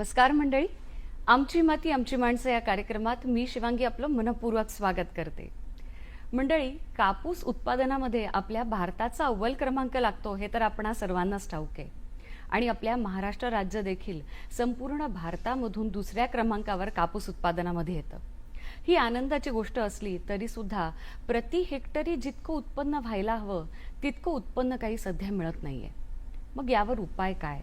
नमस्कार मंडळी. आमची माती आमची माणसं या कार्यक्रमात मी शिवांगी आपलं मनपूर्वक स्वागत करते. मंडळी कापूस उत्पादनामध्ये आपल्या भारताचा अव्वल क्रमांक लागतो हे तर आपणा सर्वांनाच ठाऊक आहे. आणि आपल्या महाराष्ट्र राज्य देखील संपूर्ण भारतामधून दुसऱ्या क्रमांकावर कापूस उत्पादनामध्ये येतं. ही आनंदाची गोष्ट असली तरी सुद्धा प्रति हेक्टरी जितकं उत्पन्न व्हायला हवं तितकं उत्पन्न काही सध्या मिळत नाहीये. मग यावर उपाय काय?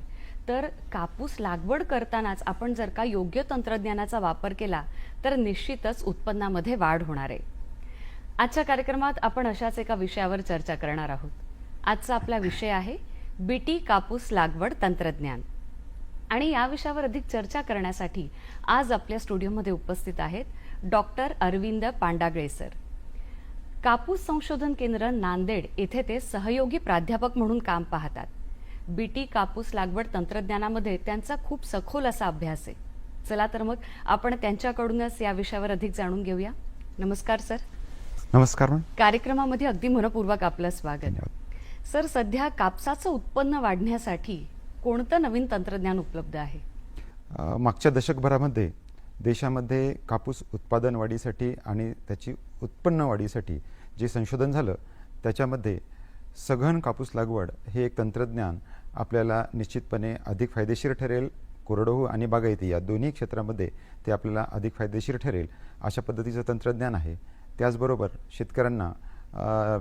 तर कापूस लागवड करतानाच आपण जर का योग्य तंत्रज्ञानाचा वापर केला तर निश्चितच उत्पन्नामध्ये वाढ होणार आहे. आजच्या कार्यक्रमात आपण अशाच एका विषयावर चर्चा करणार आहोत. आजचा आपला विषय आहे बीटी कापूस लागवड तंत्रज्ञान. आणि या विषयावर अधिक चर्चा करण्यासाठी आज आपल्या स्टुडिओमध्ये उपस्थित आहेत डॉक्टर अरविंद पांडागळे सर. कापूस संशोधन केंद्र नांदेड येथे ते सहयोगी प्राध्यापक म्हणून काम पाहतात. बीटी कापूस लागवड तंत्रज्ञानामध्ये त्यांचा खूप सखोल असा अभ्यास आहे. चला तर मग आपण त्यांच्याकडूनच या विषयावर अधिक जाणून घेऊया. नमस्कार सर. नमस्कार मॅम. कार्यक्रमामध्ये अगदी मनपूर्वक आपलं स्वागत. सर सध्या कापसाचं उत्पन्न वाढण्यासाठी कोणतं नवीन तंत्रज्ञान उपलब्ध आहे? मागच्या दशकभरामध्ये देशामध्ये कापूस उत्पादन वाढीसाठी आणि त्याची उत्पन्न वाढीसाठी जे संशोधन झालं त्याच्यामध्ये सघन कापूस लागवड हे एक तंत्रज्ञान आपल्याला निश्चितपणे अधिक फायदेशीर ठरेल. कोरडवाहू आणि बागायती या दोन्ही क्षेत्रामध्ये ते आपल्याला अधिक फायदेशीर ठरेल अशा पद्धतीचं तंत्रज्ञान आहे. त्याचबरोबर शेतकऱ्यांना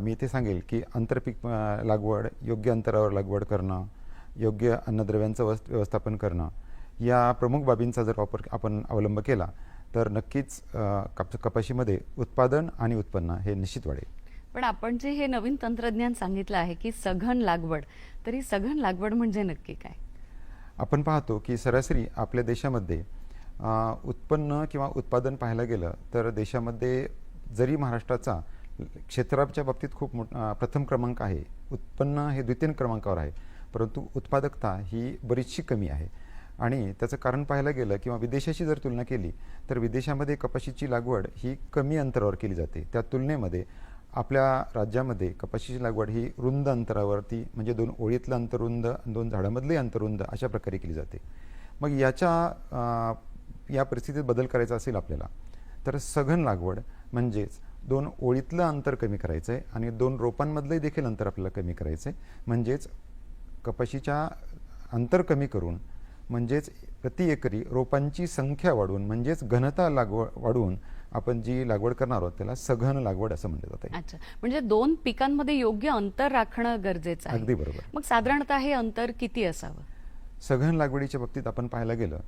मी ते सांगेल की आंतरपीक लागवड योग्य अंतरावर लागवड करणं योग्य अन्नद्रव्यांचं व्यवस्- व्यवस्थापन करणं या प्रमुख बाबींचा जर वापर आपण अवलंब केला तर नक्कीच कप काप कपाशीमध्ये उत्पादन आणि उत्पन्न हे निश्चित वाढेल. पण आपण जे हे नवीन तंत्रज्ञान सांगितलं आहे की सघन लागवड तरी सघन लागवड म्हणजे नक्की काय? आपण पाहतो की सरासरी आपल्या देशामध्ये उत्पन्न किंवा उत्पादन पाहायला गेलं तर देशामध्ये जरी महाराष्ट्राचा क्षेत्राच्या बाबतीत खूप मोठ प्रथम क्रमांक आहे उत्पन्न हे द्वितीय क्रमांकावर आहे परंतु उत्पादकता ही बरीचशी कमी आहे. आणि त्याचं कारण पाहायला गेलं किंवा विदेशाशी जर तुलना केली तर विदेशामध्ये कपाशीची लागवड ही कमी अंतरावर केली जाते. त्या तुलनेमध्ये आपल्या राज्यामध्ये कपाशीची लागवड ही रुंद अंतरावरती म्हणजे दोन ओळीतलं अंतर रुंद दोन झाडामधली अंतर रुंद अशा प्रकारे केली जाते. मग याच्या या परिस्थितीत बदल करायचा असेल आपल्याला तर सघन लागवड म्हणजेच दोन ओळीतलं अंतर कमी करायचं आहे आणि दोन रोपांमधलंही देखील अंतर आपल्याला कमी करायचं आहे म्हणजेच कपाशीच्या अंतर कमी करून म्हणजेच प्रति एकरी रोपांची संख्या वाढवून म्हणजेच घनता लागवड वाढवून आपण जी लागवड करणार आहोत त्याला सघन लागवड असं म्हटलं जातं अच्छा. म्हणजे दोन पिकांमध्ये योग्य अंतर राखणं गरजेचं आहे. अगदी बरोबर. मग साधारणतः हे अंतर किती असावं? सघन लागवडीच्या बाबतीत आपण पाहायला गेलं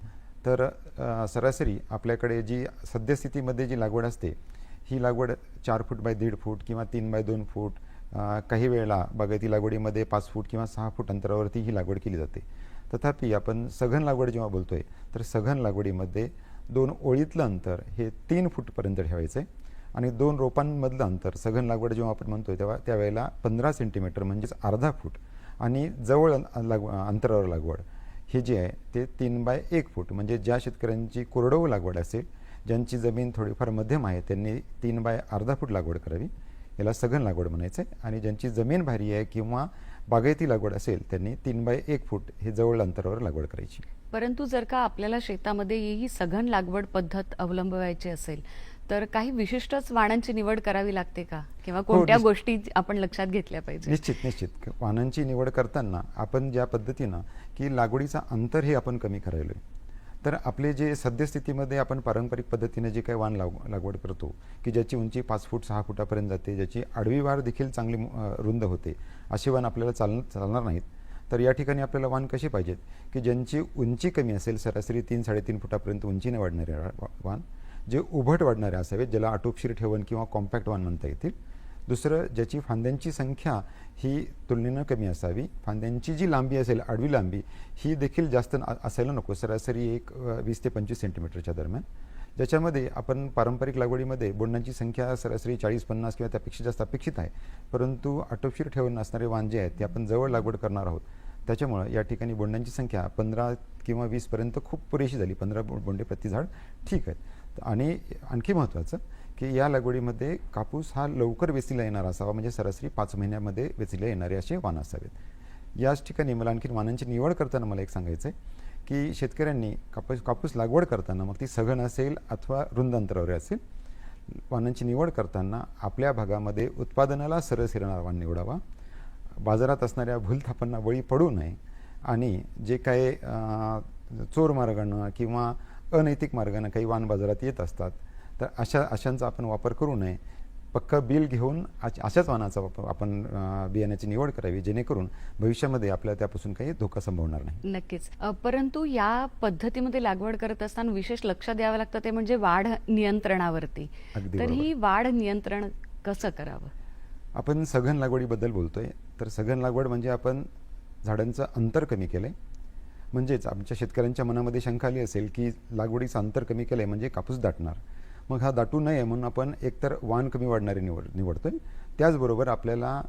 तर अ, सरासरी आपल्याकडे जी सद्यस्थितीमध्ये जी लागवड असते ही लागवड चार फूट बाय दीड फूट किंवा तीन बाय दोन फूट अ, काही वेळेला बागायती लागवडीमध्ये पाच फूट किंवा सहा फूट अंतरावरती ही लागवड केली जाते. तथापि आपण सघन लागवड जेव्हा बोलतो आहे तर सघन लागवडीमध्ये दोन ओळीतलं अंतर हे तीन फूटपर्यंत ठेवायचं आहे आणि दोन रोपांमधलं अंतर सघन लागवड जेव्हा आपण म्हणतोय तेव्हा त्यावेळेला पंधरा सेंटीमीटर म्हणजेच अर्धा फूट आणि जवळ लाग अंतरावर लागवड हे जे आहे ते तीन बाय एक फूट. म्हणजे ज्या शेतकऱ्यांची कोरडवू लागवड असेल ज्यांची जमीन थोडीफार मध्यम आहे त्यांनी तीन बाय अर्धा फूट लागवड करावी. याला सघन लागवड म्हणायचं आहे आणि ज्यांची जमीन भारी आहे किंवा बागायती लागवड असेल त्यांनी तीन बाय एक फूट हे जवळ अंतरावर लागवड करायची. परंतु जर का आपल्याला शेतामध्ये ही सघन लागवड पद्धत अवलंबवायची असेल तर काही विशिष्टच वाणांची निवड करावी लागते का? किंवा कोणत्या निश्चित. गोष्टी आपण लक्षात घेतल्या पाहिजे? निश्चित निश्चित. वाहनांची निवड करताना आपण ज्या पद्धतीनं की लागवडीचा अंतर हे आपण कमी करायलो तर आपले जे सद्यस्थितीमध्ये आपण पारंपरिक पद्धतीने जे काही वाण लाग लागवड करतो की ज्याची उंची पाच फूट सहा फुटापर्यंत जाते ज्याची आडवी वाढ देखील चांगली रुंद होते असे वाण आपल्याला चाल चालणार नाहीत. तर या ठिकाणी आपल्याला वाण कसे पाहिजेत? की ज्यांची उंची कमी असेल सरासरी तीन साडेतीन फुटापर्यंत उंचीने वाढणारे वा- वाण जे उभट वाढणारे असावेत ज्याला आटोपशीर ठेवण किंवा कॉम्पॅक्ट वाण म्हणता येतील दुसरं ज्याची फांद्यांची संख्या ही तुलनेनं कमी असावी. फांद्यांची जी लांबी असेल आडवी लांबी ही देखील जास्त न- असायला नको. सरासरी एक वीस ते पंचवीस सेंटीमीटरच्या दरम्यान. ज्याच्यामध्ये आपण पारंपरिक लागवडीमध्ये बोंडांची संख्या सरासरी चाळीस पन्नास किंवा त्यापेक्षा जास्त अपेक्षित आहे. परंतु आटोपशीर ठेवून असणारे वाण जे आहेत ते आपण जवळ लागवड करणार आहोत. त्याच्यामुळं या ठिकाणी बोंडांची संख्या पंधरा किंवा वीसपर्यंत खूप पुरेशी झाली. पंधरा बोंडे प्रति झाड ठीक आहेत. आणि आणखी महत्त्वाचं की या लागवडीमध्ये कापूस हा लवकर वेचीला येणार असावा म्हणजे सरासरी पाच महिन्यामध्ये वेचीला येणारे असे वाण असावेत. याच ठिकाणी मला आणखी वाणांची निवड करताना मला एक सांगायचं आहे की शेतकऱ्यांनी कापूस कापूस लागवड करताना मग ती सघन असेल अथवा रुंद अंतरावर असेल वाणांची निवड करताना आपल्या भागामध्ये उत्पादनाला सरस येणारा वाण निवडावा. बाजारात असणाऱ्या भूलथापांना बळी पडू नये आणि जे काही चोर मार्गानं किंवा अनैतिक मार्गानं काही वाण बाजारात येत असतात तर अशा अशांचा आपण वापर करू नये. पक्का बिल घेऊन अश- अशाच वाणाचा वापर आपण बियाण्याची निवड करावी जेणेकरून भविष्यामध्ये आपल्याला त्यापासून काही धोका संभवणार नाही. नक्कीच. परंतु या पद्धतीमध्ये लागवड करत असताना विशेष लक्ष द्यावं लागतं ते म्हणजे वाढ नियंत्रणावरती. तर. ही वाढ नियंत्रण कसं करावं? आपण सघन लागवडीबद्दल बोलतोय. तर सघन लागवड म्हणजे आपण झाडांचं अंतर कमी केलं आहे म्हणजेच आमच्या शेतकऱ्यांच्या मनामध्ये शंका आली असेल की लागवडीचं अंतर कमी केलं आहे म्हणजे कापूस दाटणार. मग हा दाटू नये म्हणून आपण एकतर वाण कमी वाढणारे निवड निवडतोय. त्याचबरोबर आपल्याला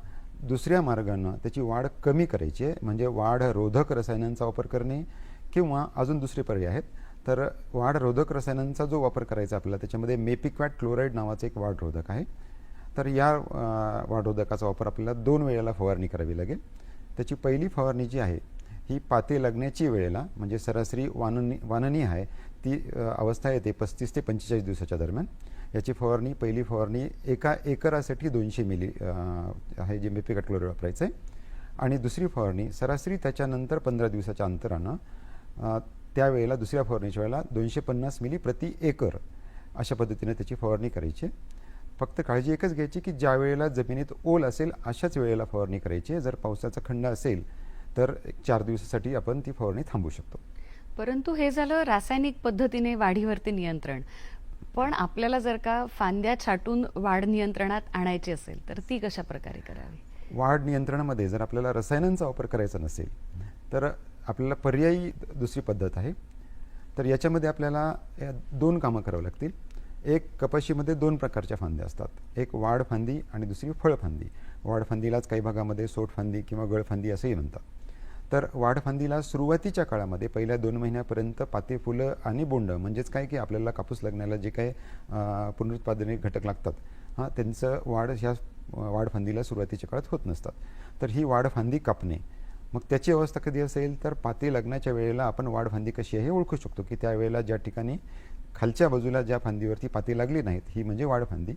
दुसऱ्या मार्गानं त्याची वाढ कमी करायची आहे. म्हणजे वाढ रोधक रसायनांचा वापर करणे किंवा अजून दुसरे पर्याय आहेत. तर वाढ रोधक रसायनांचा जो वापर करायचा आपल्याला त्याच्यामध्ये मेपिक्वॅट क्लोराईड नावाचं एक वाढ रोधक आहे. तर या वाढरोधकाचा वापर आपल्याला दोन वेळेला फवारणी करावी लागेल. त्याची पहिली फवारणी जी आहे ही पाते लागण्याची वेळेला म्हणजे सरासरी वाननी वाननी आहे ती अवस्था येते पस्तीस ते पंचेचाळीस दिवसाच्या दरम्यान याची फवारणी पहिली फवारणी एका एकरासाठी दोनशे मिली हे आहे जे मेपिकट क्लोराईड वापरायचं आहे आणि दुसरी फवारणी सरासरी त्याच्यानंतर पंधरा दिवसाच्या अंतरानं त्यावेळेला दुसऱ्या फवारणीच्या वेळेला दोनशे पन्नास मिली प्रति एकर अशा पद्धतीने त्याची फवारणी करायची आहे. फक्त काळजी एकच घ्यायची की ज्या वेळेला जमिनीत ओल असेल अशाच वेळेला फवारणी करायची आहे. जर पावसाचा खंड असेल तर चार दिवसासाठी आपण ती फवारणी थांबवू शकतो परंतु हे झालं रासायनिक पद्धतीने वाढीवरती नियंत्रण. पण आपल्याला जर का फांद्या छाटून वाढ नियंत्रणात आणायची असेल तर ती कशा प्रकारे करावी? वाढ नियंत्रणामध्ये जर आपल्याला रसायनांचा वापर करायचा नसेल तर आपल्याला पर्यायी दुसरी पद्धत आहे. तर याच्यामध्ये आपल्याला या दोन कामं करावं लागतील. एक कपाशीमध्ये दोन प्रकारच्या फांद्या असतात. एक वाढ फांदी आणि दुसरी फळफांदी वाढ फांदीलाच काही भागामध्ये सोट फांदी किंवा गळफांदी असंही म्हणतात. तर वाढफांदीला सुरुवातीच्या काळामध्ये पहिल्या दोन महिन्यापर्यंत पाते फुलं आणि बोंड म्हणजेच काय की आपल्याला कापूस लागण्याला जे काही पुनरुत्पादने घटक लागतात हां त्यांचं वाढ ह्या वाढफांदीला सुरुवातीच्या काळात होत नसतात. तर ही वाढफांदी कापणे. मग त्याची अवस्था कधी असेल? तर पाते लग्नाच्या वेळेला आपण वाढफांदी कशी आहे हे ओळखू शकतो की त्यावेळेला ज्या ठिकाणी खालच्या बाजूला ज्या फांदीवरती पाते लागली नाहीत ही म्हणजे वाढफांदी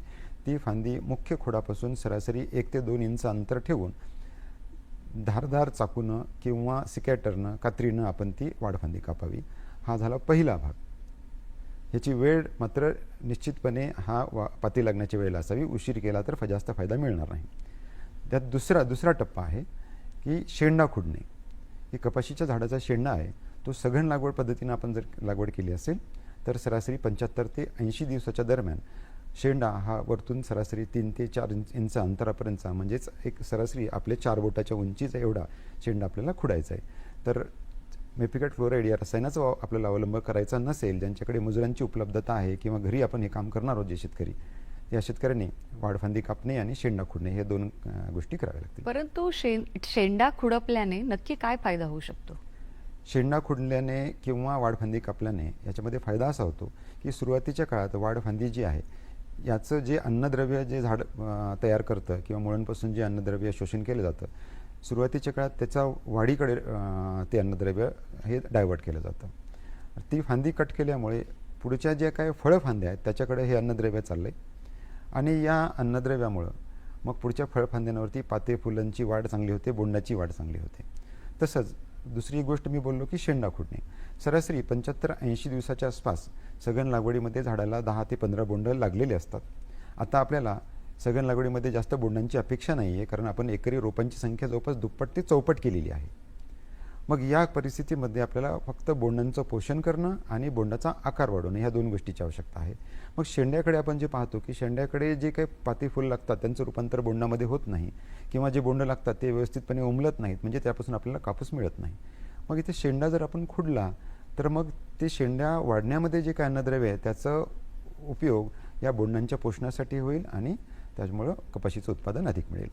ती फांदी मुख्य खोडापासून सरासरी एक ते दोन इंच अंतर ठेवून धारधार चाकूनं किंवा सिकॅटरनं कात्रीनं आपण ती वाडफांदी कापावी. हा झाला पहिला भाग. ह्याची वेळ मात्र निश्चितपणे हा वा पाती लागण्याची वेळेला असावी. उशीर केला तर फ- जास्त फायदा मिळणार नाही. त्यात दुसरा दुसरा टप्पा आहे की शेंडा खुडणे. ही कपाशीच्या झाडाचा शेंडा आहे. तो सघन लागवड पद्धतीनं आपण जर लागवड केली असेल तर सरासरी पंच्याहत्तर ते ऐंशी दिवसाच्या दरम्यान शेंडा हा वरतून सरासरी तीन ते चार इंच इंच अंतरापर्यंतचा म्हणजेच एक सरासरी आपल्या चार बोटाच्या उंचीचा एवढा शेंडा आपल्याला खुडायचा आहे. तर मेपिकट फ्लोराईड या रसायनाचा वा- आपल्याला अवलंब करायचा नसेल ज्यांच्याकडे मजुरांची उपलब्धता आहे किंवा घरी आपण हे काम करणार आहोत जे शेतकरी या शेतकऱ्यांनी वाढफांदी कापणे आणि शेंडा खुडणे हे दोन गोष्टी कराव्या लागतील. परंतु शें शेंडा खुडपल्याने नक्की काय फायदा होऊ शकतो? शेंडा खुडल्याने किंवा वाढफांदी कापल्याने याच्यामध्ये फायदा असा होतो की सुरुवातीच्या काळात वाढफांदी जी आहे याचं जे अन्नद्रव्य जे झाड तयार करतं किंवा मुळांपासून जे अन्नद्रव्य शोषण केलं जातं सुरुवातीच्या काळात त्याचा वाढीकडे ते अन्नद्रव्य हे डायवर्ट केलं जातं. ती फांदी कट केल्यामुळे पुढच्या ज्या काही फळफांद्या आहेत त्याच्याकडे हे अन्नद्रव्य चाललं आहे आणि या अन्नद्रव्यामुळं मग पुढच्या फळफांद्यांवरती पाते फुलांची वाढ चांगली होते बोंडाची वाढ चांगली होते. तसंच दुसरी एक गोष्ट मी बोललो की शेंडा खुडणे. सरासरी पंच्याहत्तर ऐंशी दिवसाच्या आसपास सघन लागवडीमध्ये झाडाला दहा ते पंधरा बोंड लागलेले असतात. आता आपल्याला सघन लागवडीमध्ये जास्त बोंडांची अपेक्षा नाही आहे कारण आपण एकरी रोपांची संख्या जवळपास दुप्पट ते चौपट केलेली आहे. मग या परिस्थितीमध्ये आपल्याला फक्त बोंडांचं पोषण करणं आणि बोंडाचा आकार वाढवणं ह्या दोन गोष्टीची आवश्यकता आहे. मग शेंड्याकडे आपण जे पाहतो की शेंड्याकडे जे काही पाती फुल लागतात त्यांचं रूपांतर बोंडामध्ये होत नाही किंवा जे बोंड लागतात ते व्यवस्थितपणे उमलत नाहीत म्हणजे त्यापासून आपल्याला कापूस मिळत नाही. मग इथे शेंडा जर आपण खुडला तर मग ते शेंड्या वाढण्यामध्ये जे काय अन्नद्रव्य आहे त्याचा उपयोग या बोंडांच्या पोषणासाठी होईल आणि त्याच्यामुळं कपाशीचं उत्पादन अधिक मिळेल.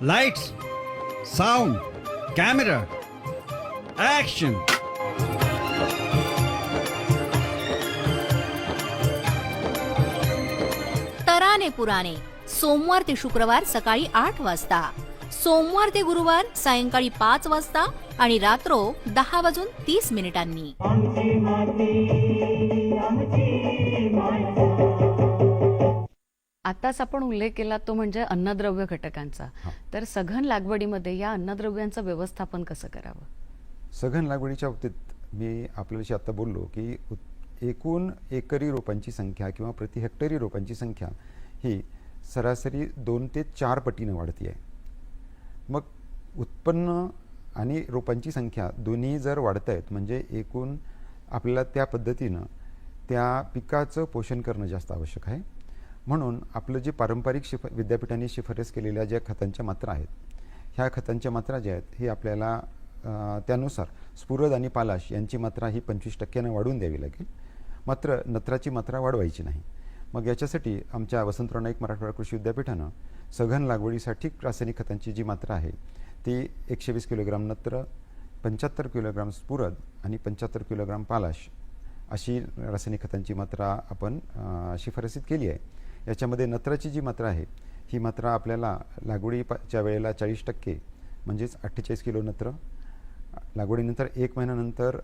Lights, sound, camera, action. तराने पुराणे. सोमवार ते शुक्रवार सकाळी आठ वाजता. सोमवार ते गुरुवार सायंकाळी पाच वाजता आणि रात्रो दहा वाजून तीस मिनिटांनी. आमची माती आमची माणसं आताच आपण उल्लेख केला तो म्हणजे अन्नद्रव्य घटकांचा. तर सघन लागवडीमध्ये या अन्नद्रव्यांचं व्यवस्थापन कसं करावं? सघन लागवडीच्या बाबतीत मी आपल्याशी आता बोललो की उत- एकूण एकरी रोपांची संख्या किंवा प्रति हेक्टरी रोपांची संख्या ही सरासरी दोन ते चार पटीनं वाढती आहे मग उत्पन्न आणि रोपांची संख्या दोन्ही जर वाढत आहेत म्हणजे एकूण आपल्याला त्या पद्धतीनं त्या पिकाचं पोषण करणं जास्त आवश्यक आहे. म्हणून आपलं जे पारंपरिक शिफ विद्यापीठाने शिफारस केलेल्या ज्या खतांच्या मात्रा आहेत ह्या खतांच्या मात्रा ज्या आहेत ही आपल्याला त्यानुसार स्फुरद आणि पालाश यांची मात्रा ही पंचवीस टक्क्यानं वाढवून द्यावी लागेल. मात्र नत्राची मात्रा वाढवायची नाही. मग याच्यासाठी आमच्या वसंतराव नाईक मराठवाडा कृषी विद्यापीठानं सघन लागवडीसाठी रासायनिक खतांची जी मात्रा आहे ती एकशे वीस किलोग्राम नत्र पंच्याहत्तर किलोग्राम स्फुरद आणि पंच्याहत्तर किलोग्राम पालाश अशी रासायनिक खतांची मात्रा आपण अशी शिफारसीत केली आहे. याच्यामध्ये नत्राची जी मात्रा आहे ही मात्रा आपल्याला लागवडीच्या वेळेला चाळीस टक्के म्हणजेच अठ्ठेचाळीस किलो नत्र लागवडीनंतर एक महिन्यानंतर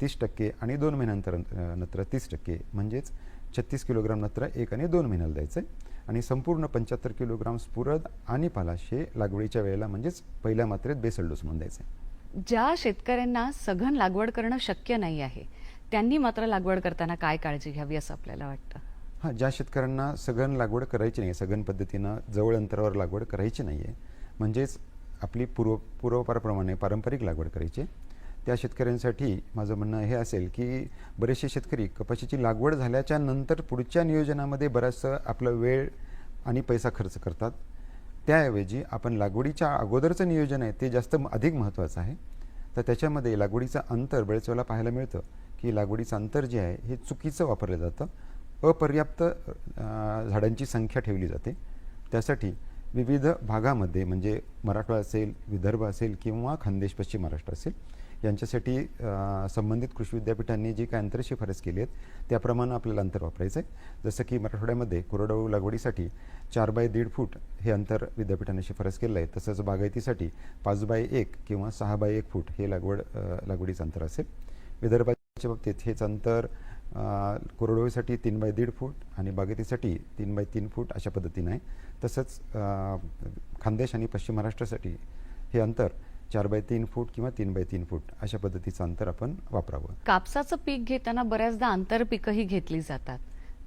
तीस टक्के आणि दोन महिन्यानंतर नत्र तीस टक्के म्हणजेच छत्तीस किलोग्राम नत्र एक आणि दोन महिन्याला द्यायचं आहे आणि संपूर्ण पंच्याहत्तर किलोग्राम स्फुरद आणि पालाश हे लागवडीच्या वेळेला म्हणजेच पहिल्या मात्रेत बेसल डोस म्हणून द्यायचं ज्या शेतकऱ्यांना सघन लागवड करणं शक्य नाही आहे त्यांनी मात्र लागवड करताना काय काळजी घ्यावी असं आपल्याला वाटतं हां ज्या शेतकऱ्यांना सघन लागवड करायची नाही सघन पद्धतीनं जवळ अंतरावर लागवड करायची नाही आहे म्हणजेच आपली पूर्व पूर्वपारप्रमाणे पारंपरिक लागवड करायची. त्या शेतकऱ्यांसाठी माझं म्हणणं हे असेल की बरेचसे शेतकरी कपाशीची लागवड झाल्याच्यानंतर पुढच्या नियोजनामध्ये बराचसं आपला वेळ आणि पैसा खर्च करतात. त्याऐवजी आपण लागवडीच्या अगोदरचं नियोजन आहे ते जास्त अधिक महत्त्वाचं आहे. तर त्याच्यामध्ये लागवडीचं अंतर बरेच वेळेला पाहायला मिळतं की लागवडीचं अंतर जे आहे हे चुकीचं वापरलं जातं. अपर्याप्त झाडांची संख्या ठेवली जाते. त्यासाठी विविध भागामध्ये म्हणजे मराठवाडा असेल विदर्भ असेल किंवा खानदेश पश्चिम महाराष्ट्र असेल यांच्यासाठी संबंधित कृषी विद्यापीठांनी जी काय अंतर शिफारस केली आहेत त्याप्रमाणे आपल्याला अंतर वापरायचं आहे जसं की मराठवाड्यामध्ये कोरडवाहू लागवडीसाठी चार बाय दीड फूट हे अंतर विद्यापीठाने शिफारस केलं आहे. तसंच बागायतीसाठी पाच बाय एक किंवा सहा बाय एक फूट हे लागवड लागवडीचं अंतर असेल. विदर्भाच्या बाबतीत हेच अंतर अ, कोरडवाहूसाठी तीन बाय दीड फूट आणि बागायतीसाठी तीन बाय तीन फूट अशा पद्धतीनं आहे. तसंच खानदेश आणि पश्चिम महाराष्ट्रासाठी हे अंतर चार बाय तीन फूट किंवा तीन बाय तीन फूट अशा पद्धतीचं अंतर आपण वापरावं. कापसाचं पीक घेताना बऱ्याचदा आंतरपिकंही घेतली जातात.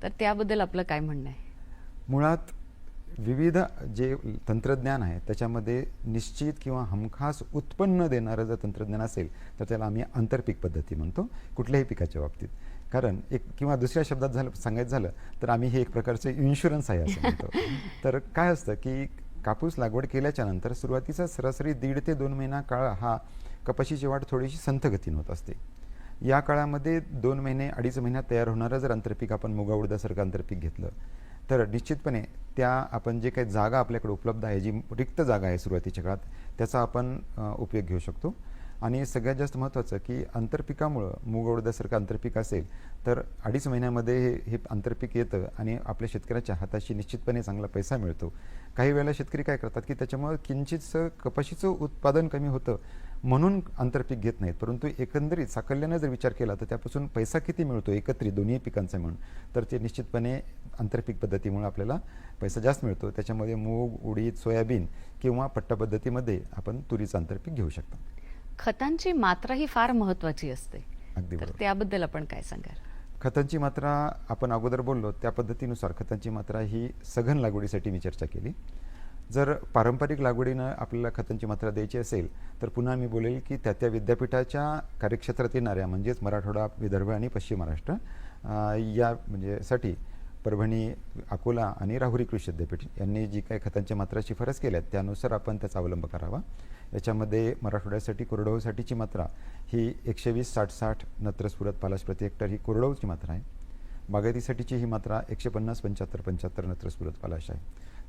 तर त्याबद्दल आपलं काय म्हणणं आहे? मुळात विविध जे तंत्रज्ञान आहे त्याच्यामध्ये निश्चित किंवा हमखास उत्पन्न देणारं जर तंत्रज्ञान असेल तर त्याला आम्ही आंतरपीक पद्धती म्हणतो कुठल्याही पिकाच्या बाबतीत. कारण एक किंवा दुसऱ्या शब्दात झालं सांगायचं झालं तर आम्ही हे एक प्रकारचे इन्शुरन्स आहे असं म्हणतो. तर काय असतं की कापूस लागवड केल्याच्यानंतर सुरुवातीचा सरासरी दीड ते दोन महिना काळ हा कपाशीची वाढ थोडीशी संथ गतीनं होत असते. या काळामध्ये दोन महिने अडीच महिन्यात तयार होणारं जर आंतरपीक आपण मुगा उडदासारखं आंतरपीक घेतलं तर निश्चितपणे त्या आपण जे काही जागा आपल्याकडे उपलब्ध आहे जी रिक्त जागा आहे सुरुवातीच्या काळात त्याचा आपण उपयोग घेऊ शकतो. आणि सगळ्यात जास्त महत्त्वाचं की आंतरपिकामुळं मूग उडदासारखं आंतरपीक असेल तर अडीच महिन्यामध्ये हे हे आंतरपीक येतं आणि आपल्या शेतकऱ्याच्या हाताशी निश्चितपणे चांगला पैसा मिळतो. काही वेळेला शेतकरी काय करतात की त्याच्यामुळं किंचितसं कपाशीचं उत्पादन कमी होतं म्हणून आंतरपीक घेत नाहीत. परंतु एकंदरीत साकल्यानं जर विचार केला तर त्यापासून पैसा किती मिळतो एकत्रित दोन्ही पिकांचा मिळून तर ते निश्चितपणे आंतरपीक पद्धतीमुळे आपल्याला पैसा जास्त मिळतो. त्याच्यामध्ये मूग उडीद सोयाबीन किंवा पट्टा पद्धतीमध्ये आपण तुरीचं आंतरपीक घेऊ शकतो. खतांची मात्रा ही फार महत्वाची असते. अगदी तर त्याबद्दल आपण काय सांगाल? खतांची मात्रा आपण अगोदर बोललो त्या पद्धतीनुसार खतांची मात्रा ही सघन लागवडीसाठी मी चर्चा केली. जर पारंपरिक लागवडीनं आपल्याला खतांची मात्रा द्यायची असेल तर पुन्हा मी बोलेल की त्या त्या विद्यापीठाच्या कार्यक्षेत्रात येणाऱ्या म्हणजेच मराठवाडा विदर्भ आणि पश्चिम महाराष्ट्र या म्हणजे साठी परभणी अकोला आणि राहुरी कृषी विद्यापीठ यांनी जी काही खतांच्या मात्रा शिफारस केल्यात त्यानुसार आपण त्याचा अवलंब करावा. याच्यामध्ये मराठवाड्यासाठी कोरडवाहूसाठीची मात्रा ही एकशे वीस साठ साठ नत्र स्फुरत पालाश प्रति हेक्टर ही कोरडवाहूची मात्रा आहे. बागायतीसाठीची ही मात्रा एकशे पन्नास पंच्याहत्तर पंच्याहत्तर नत्र स्फुरत पालाश आहे.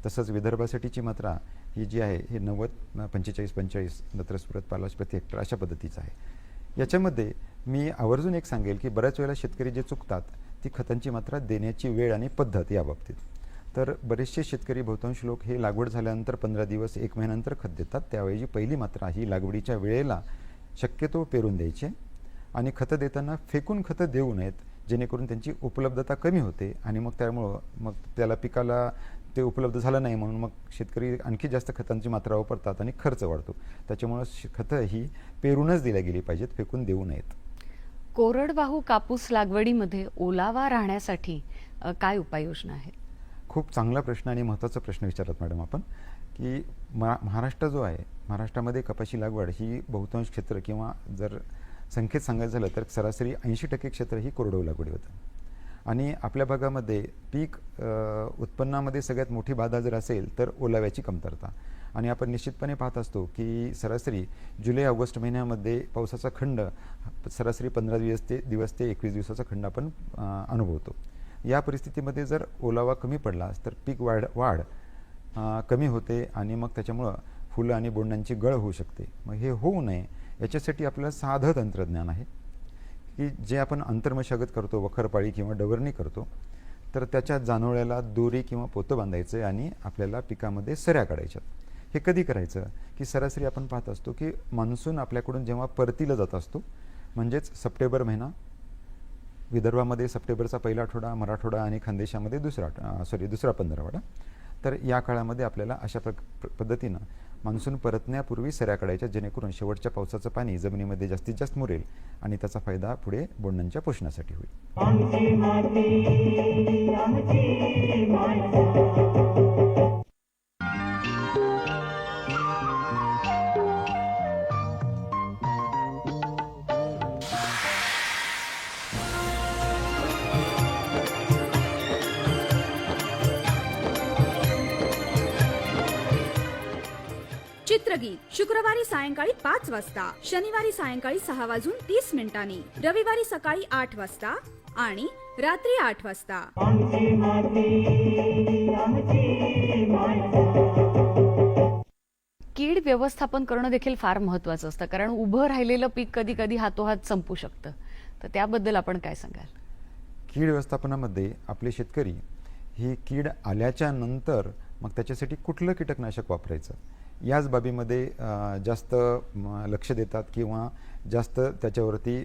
तसंच विदर्भासाठीची मात्रा ही जी आहे ही नव्वद पंचेचाळीस पंचेचाळीस नत्र स्फुरत पालाश प्रति हेक्टर अशा पद्धतीचं आहे. याच्यामध्ये मी आवर्जून एक सांगेल की बऱ्याच वेळेला शेतकरी जे चुकतात ती खतांची मात्रा देण्याची वेळ आणि पद्धत या बाबतीत तर बरेचसे शेतकरी बहुतांश लोक हे लागवड झाल्यानंतर पंधरा दिवस एक महिन्यानंतर खत देतात. त्यावेळी पहिली मात्रा ही लागवडीच्या वेळेला शक्यतो पेरून द्यायची आणि खतं देताना फेकून खतं देऊ नयेत जेणेकरून त्यांची उपलब्धता कमी होते आणि मग त्यामुळं मग त्याला पिकाला ते उपलब्ध झालं नाही म्हणून मग शेतकरी आणखी जास्त खतांची मात्रा वापरतात आणि खर्च वाढतो. त्याच्यामुळं खतं ही पेरूनच दिल्या गेली पाहिजेत फेकून देऊ नयेत. कोरडवाहू कापूस लागवडीमध्ये ओलावा राहण्यासाठी काय उपाययोजना आहेत? खूप चांगला प्रश्न आणि महत्त्वाचा प्रश्न विचारत मॅडम आपण की महा महाराष्ट्र जो आहे महाराष्ट्रामध्ये कपाशी लागवड ही बहुतांश क्षेत्र किंवा जर संख्येत सांगायचं झालं तर सरासरी ऐंशी टक्के क्षेत्र ही कोरडवू लागवडी होतं. आणि आपल्या भागामध्ये पीक उत्पन्नामध्ये सगळ्यात मोठी बाधा जर असेल तर ओलाव्याची कमतरता. आणि आपण निश्चितपणे पाहत असतो की सरासरी जुलै ऑगस्ट महिन्यामध्ये पावसाचा खंड सरासरी पंधरा दिवस ते दिवस ते एकवीस दिवसाचा खंड आपण अनुभवतो. या परिस्थितीमध्ये जर ओलावा कमी पडला तर पीक वाढ वाढ कमी होते आणि मग त्याच्यामुळं फुलं आणि बोंडांची गळ होऊ शकते. मग हे होऊ नये याच्यासाठी आपल्याला साधं तंत्रज्ञान आहे की जे आपण अंतर्मशागत करतो वखरपाळी किंवा डवरणी करतो तर त्याच्या जानोळ्याला दोरी किंवा पोतं बांधायचं आहे आणि आपल्याला पिकामध्ये सऱ्या काढायच्यात हे कधी करायचं? की सरासरी आपण पाहत असतो की मान्सून आपल्याकडून जेव्हा परतीला जात असतो म्हणजेच सप्टेंबर महिना विदर्भामध्ये सप्टेंबरचा पहिला आठवडा मराठवाडा आणि खानदेशामध्ये दुसरा सॉरी दुसरा पंधरावडा तर या काळामध्ये आपल्याला अशा प्र प- पद्धतीनं मान्सून परतण्यापूर्वी सऱ्या काढायच्या जेणेकरून शेवटच्या पावसाचं पाणी जमिनीमध्ये जास्तीत जास्त मुरेल आणि त्याचा फायदा पुढे बोंडांच्या पोषणासाठी होईल. चित्रगीत शुक्रवारी सायंकाळी पाच वाजता शनिवारी सायंकाळी सहा वाजून तीस मिनिटांनी रविवारी सकाळी आठ वाजता आणि रात्री आठ वाजता. कीड व्यवस्थापन करणं देखील फार महत्वाचं असतं कारण उभं राहिलेलं पीक कधी कधी हातोहात संपू शकतं. तर त्याबद्दल आपण काय सांगाल? कीड व्यवस्थापनामध्ये आपले शेतकरी ही कीड आल्याच्यानंतर मग त्याच्यासाठी कुठलं कीटकनाशक वापरायचं? याच बाबीमध्ये जास्त लक्ष देतात किंवा जास्त त्याच्यावरती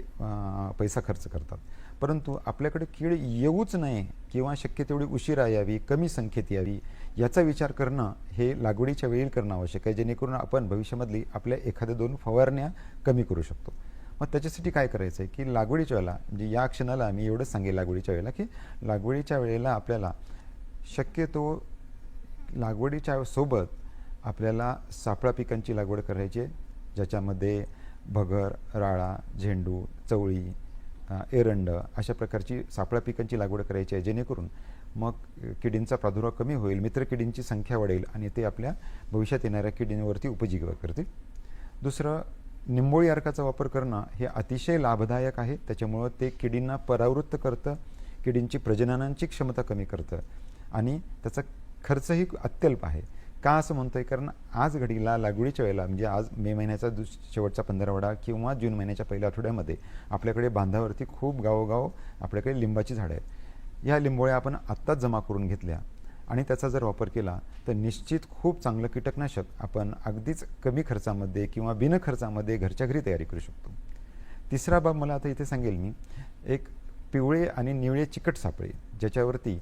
पैसा खर्च करतात. परंतु आपल्याकडे कीड येऊच नये किंवा शक्य तेवढी उशिरा यावी कमी संख्येत यावी याचा विचार करणं हे लागवडीच्या वेळी करणं आवश्यक आहे जेणेकरून आपण भविष्यामधली आपल्या एखाद्या दोन फवारण्या कमी करू शकतो. मग त्याच्यासाठी काय करायचं आहे की लागवडीच्या वेळेला म्हणजे या क्षणाला मी एवढंच सांगेल लागवडीच्या वेळेला की लागवडीच्या वेळेला आपल्याला शक्यतो लागवडीच्या सोबत आपल्याला सापळा पिकांची लागवड करायची आहे ज्याच्यामध्ये भगर राळा झेंडू चवळी एरंड अशा प्रकारची सापळा पिकांची लागवड करायची आहे जेणेकरून मग किडींचा प्रादुर्भाव कमी होईल मित्र किडींची संख्या वाढेल आणि ते आपल्या भविष्यात येणाऱ्या किडींवरती उपजीविका करतील. दुसरं निंबोळी अर्काचा वापर करणं हे अतिशय लाभदायक आहे त्याच्यामुळं ते किडींना परावृत्त करतं किडींची प्रजननांची क्षमता कमी करतं आणि त्याचा खर्चही अत्यल्प आहे. का असं म्हणतोय? कारण आज घडीला लागवडीच्या वेळेला म्हणजे आज मे महिन्याचा दुस शेवटचा पंधरावडा किंवा जून महिन्याच्या पहिल्या आठवड्यामध्ये आपल्याकडे बांधावरती खूप गावोगाव आपल्याकडे लिंबाची झाडं आहेत. ह्या लिंबोळ्या आपण आत्ताच जमा करून घेतल्या आणि त्याचा जर वापर केला तर निश्चित खूप चांगलं कीटकनाशक आपण अगदीच कमी खर्चामध्ये किंवा बिनखर्चामध्ये घरच्या घरी तयारी करू शकतो. तिसरा बाब मला आता इथे सांगेल मी. एक पिवळे आणि निळे चिकट सापळे ज्याच्यावरती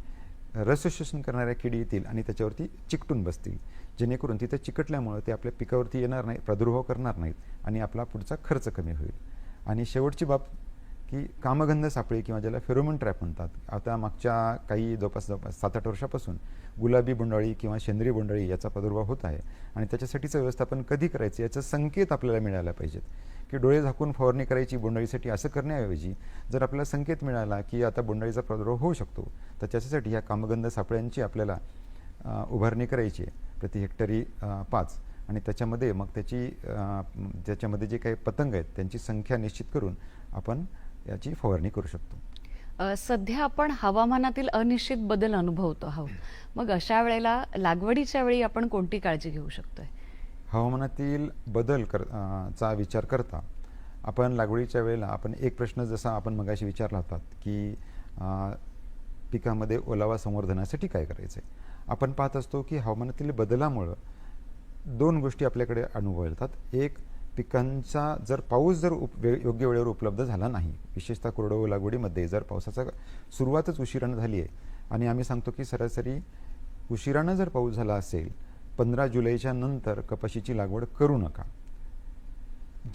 रसशोषण करणाऱ्या किडी येतील आणि त्याच्यावरती चिकटून बसतील. जेणेकरून तिथे चिकटल्यामुळं ते आपल्या पिकावरती येणार नाही प्रादुर्भाव करणार नाहीत आणि आपला पुढचा खर्च कमी होईल. आणि शेवटची बाब की कामगंध सापळे किंवा ज्याला फेरोमन ट्रॅप म्हणतात. आता मागच्या काही जवळपास जवळपास सात आठ वर्षापासून गुलाबी बोंडाळी किंवा शेंद्री बोंडाळी याचा प्रादुर्भाव होत आहे. आणि त्याच्यासाठीचं व्यवस्थापन कधी करायचं याचं संकेत आपल्याला मिळायला पाहिजेत. की डोळे झाकून फवारणी करायची बोंडाळीसाठी असं करण्याऐवजी जर आपल्याला संकेत मिळाला की आता बोंडाळीचा प्रादुर्भाव होऊ शकतो तर त्याच्यासाठी ह्या कामगंध सापळ्यांची आपल्याला उभारणी करायची आहे प्रति हेक्टरी पाच. आणि त्याच्यामध्ये मग त्याची ज्याच्यामध्ये त्याच्यामध्ये जे काही पतंग आहेत त्यांची संख्या निश्चित करून आपण याची फवारणी करू शकतो. सध्या आपण हवामानातील अनिश्चित बदल अनुभवतो आहोत. मग अशा वेळेला लागवडीच्या वेळी आपण कोणती काळजी घेऊ शकतोय? हवामानातील बदल कर चा विचार करता आपण लागवडीच्या वेळेला आपण एक प्रश्न जसा आपण मगाशी विचारला होता की पिकामध्ये ओलावा संवर्धनासाठी काय करायचं आहे आपण पाहत असतो की हवामानातील बदलामुळं दोन गोष्टी आपल्याकडे अनुभव येतात एक पिकांचा जर पाऊस जर उप वे योग्य वेळेवर उपलब्ध झाला नाही विशेषतः कोरडवाहू लागवडीमध्ये जर पावसाचा सुरुवातच उशिरानं झाली आहे आणि आम्ही सांगतो की सरासरी उशिरानं जर पाऊस झाला असेल पंधरा जुलैच्या नंतर कपाशीची लागवड करू नका.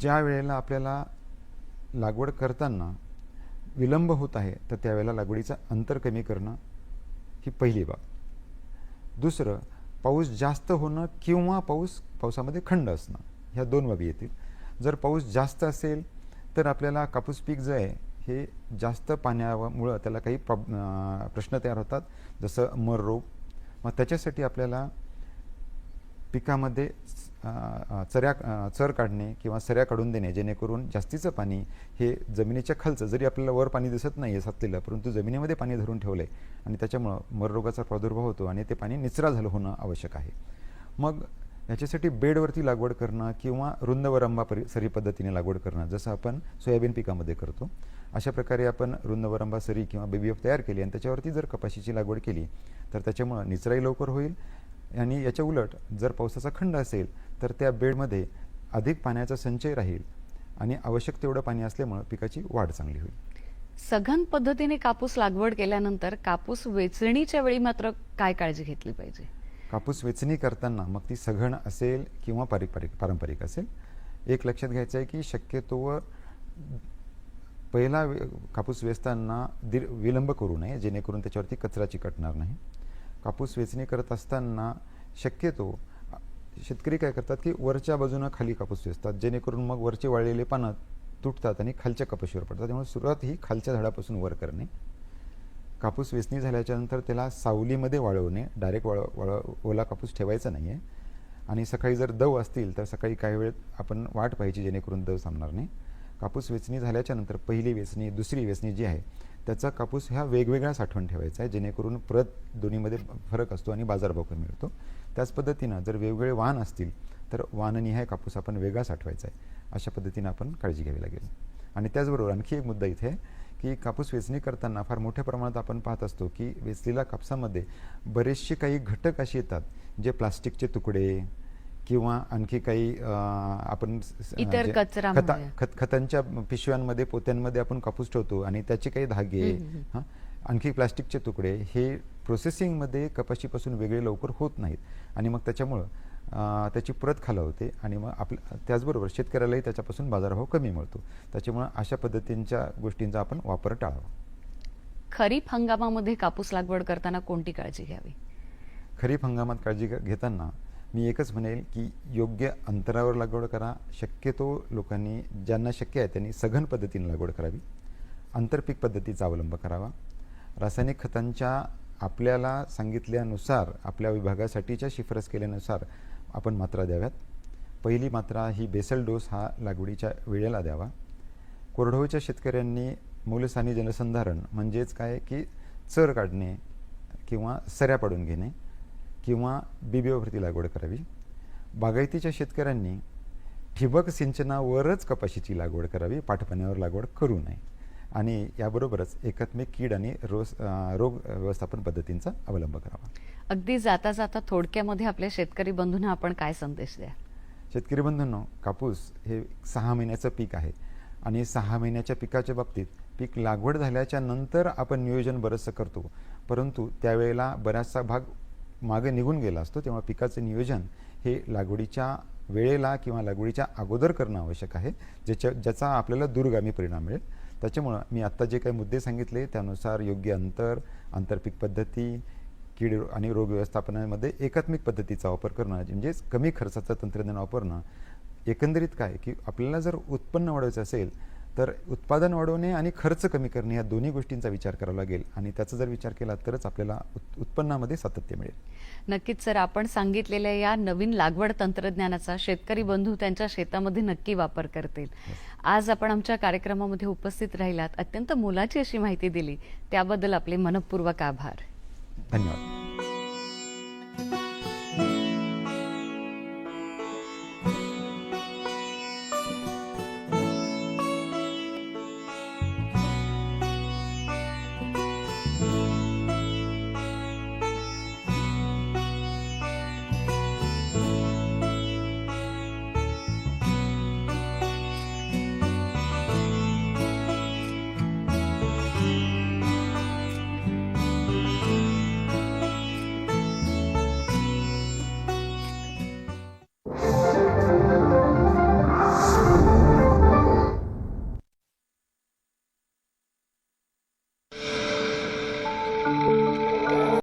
ज्या वेळेला आपल्याला लागवड करताना विलंब होत आहे तर त्यावेळेला लागवडीचं अंतर कमी करणं ही पहिली बाब. दुसरं पाऊस जास्त होणं किंवा पाऊस पावसामध्ये खंड असणं ह्या दोन बाबी येतील. जर पाऊस जास्त असेल तर आपल्याला कापूस पीक जे आहे हे जास्त पाण्यामुळं त्याला काही प्रॉब प्रश्न तयार होतात जसं मर रोग. मग त्याच्यासाठी आपल्याला पिकामध्ये चऱ्या चर काढणे किंवा सऱ्या काढून देणे जेणेकरून जास्तीचं पाणी हे जमिनीच्या खालचं जरी आपल्याला वर पाणी दिसत नाही आहे साचलेलं परंतु जमिनीमध्ये पाणी धरून ठेवलं आहे आणि त्याच्यामुळं मररोगाचा प्रादुर्भाव होतो आणि ते पाणी निचरा झालं होणं आवश्यक आहे. मग याच्यासाठी बेडवरती लागवड करणं किंवा रुंदवरंबा परि सरी पद्धतीने लागवड करणं जसं आपण सोयाबीन पिकामध्ये करतो अशा प्रकारे आपण रुंदवरंबा सरी किंवा बेबीएफ तयार केली आणि त्याच्यावरती जर कपाशीची लागवड केली तर त्याच्यामुळं निचराही लवकर होईल आणि याच्या उलट जर पावसाचा खंड असेल तर त्या बेडमध्ये अधिक पाण्याचा संचय राहील आणि आवश्यक तेवढं पाणी असल्यामुळं पिकाची वाढ चांगली होईल. सघन पद्धतीने कापूस लागवड केल्यानंतर कापूस वेचणीच्या वेळी मात्र काय काळजी घेतली पाहिजे? कापूस वेचणी करताना मग ती सघन असेल किंवा पारंपरिक पारंपरिक असेल एक लक्षात घ्यायचं आहे की शक्यतोवर पहिला कापूस वेचताना दीर विलंब करू नये जेणेकरून त्याच्यावरती कचरा चिकटणार नाही. कापूस वेचणी करत असताना शक्यतो शेतकरी काय करतात की वरच्या बाजूनं खाली कापूस वेचतात जेणेकरून मग वरचे वाळलेले पानं तुटतात आणि खालच्या कपाशीवर पडतात. त्यामुळे सुरुवात ही खालच्या झाडापासून वर करणे. कापूस वेचणी झाल्याच्यानंतर त्याला सावलीमध्ये वाळवणे. डायरेक्ट वाळ वाळ ओला कापूस ठेवायचा नाही आहे आणि सकाळी जर दव असतील तर सकाळी काही वेळ आपण वाट पाहिजे जेणेकरून दव थांबणार नाही. कापूस वेचणी झाल्याच्यानंतर पहिली वेचणी दुसरी वेचणी जी आहे त्याचा कापूस ह्या वेगवेगळा साठवण ठेवायचा आहे जेणेकरून प्रत दोन्हीमध्ये फरक असतो आणि बाजारभाव कमी मिळतो त्याच पद्धतीनं जर वेगवेगळे वाहन असतील तर वाहननिहाय कापूस आपण वेगळा साठवायचा आहे अशा पद्धतीनं आपण काळजी घ्यावी लागेल. आणि त्याचबरोबर आणखी एक मुद्दा इथे आहे की कापूस वेचणी करताना फार मोठ्या प्रमाणात आपण पाहत असतो की वेचलेल्या कापसामध्ये बरेचसे काही घटक असे येतात जे प्लास्टिकचे तुकडे किंवा आणखी काही आपण इतर कचरा खता खतांच्या पिशव्यांमध्ये पोत्यांमध्ये आपण कापूस ठेवतो आणि त्याचे काही धागे आणखी प्लास्टिकचे तुकडे हे प्रोसेसिंगमध्ये कपाशीपासून वेगळे लवकर होत नाहीत. आणि मग त्याच्यामुळं त्याची प्रत खालावते आणि मग आपल्या त्याचबरोबर शेतकऱ्यालाही त्याच्यापासून बाजारभाव कमी मिळतो. त्याच्यामुळं अशा पद्धतींच्या गोष्टींचा आपण वापर टाळावा. खरीप हंगामामध्ये कापूस लागवड करताना कोणती काळजी घ्यावी? खरीप हंगामात काळजी घेताना मी एकच म्हणेल की योग्य अंतरावर लागवड करा. शक्यतो लोकांनी ज्यांना शक्य आहे त्यांनी सघन पद्धतीने लागवड करावी. आंतरपीक पद्धतीचा अवलंब करावा. रासायनिक खतांच्या आपल्याला सांगितल्यानुसार आपल्या विभागासाठीच्या शिफारस केल्यानुसार आपण मात्रा द्याव्यात. पहिली मात्रा ही बेसल डोस हा लागवडीच्या वेळेला द्यावा. कोरडवाहूच्या शेतकऱ्यांनी मूलसानी जलसंधारण म्हणजेच काय? की चर काढणे किंवा सऱ्या पाडून घेणे. किंवा बिबिओवरती लागवड करावी. बागायतीच्या शेतकऱ्यांनी ठिबक सिंचनावरच कपाशीची लागवड करावी पाठपाण्यावर लागवड करू नये. आणि याबरोबरच एकात्मिक कीड आणि रोस रोग व्यवस्थापन पद्धतींचा अवलंब करावा. अगदी जाता जाता थोडक्यामध्ये आपल्या शेतकरी बंधूंना आपण काय संदेश द्या? शेतकरी बंधूंनो कापूस हे सहा महिन्याचं पीक आहे. आणि सहा महिन्याच्या पिकाच्या बाबतीत पीक लागवड झाल्याच्यानंतर आपण नियोजन बरंचसं करतो. परंतु त्यावेळेला बराचसा भाग मागे निघून गेला असतो तेव्हा पिकाचं नियोजन हे लागवडीच्या वेळेला किंवा लागवडीच्या अगोदर करणं आवश्यक आहे ज्याच्या ज्याचा आपल्याला दूरगामी परिणाम मिळेल. त्याच्यामुळं मी आत्ता जे काही मुद्दे सांगितले त्यानुसार योग्य अंतर आंतरपीक पद्धती कीड आणि रोग व्यवस्थापनामध्ये एकात्मिक पद्धतीचा वापर करणं म्हणजेच कमी खर्चाचं तंत्रज्ञान वापरणं एकंदरीत काय की आपल्याला जर उत्पन्न वाढवायचं असेल तर उत्पादन वाढवणे आणि खर्च कमी करणे या दोन्ही गोष्टींचा विचार करावा लागेल. आणि त्याचा जर विचार केला तरच आपल्याला उत- उत्पन्नामध्ये सातत्य मिळेल. नक्कीच सर. आपण सांगितलेल्या या नवीन लागवड तंत्रज्ञानाचा शेतकरी बंधू त्यांच्या शेतामध्ये नक्की वापर करतील. आज आपण आमच्या कार्यक्रमामध्ये उपस्थित राहिलात. अत्यंत मोलाची अशी माहिती दिली. त्याबद्दल आपले मनपूर्वक आभार. धन्यवाद.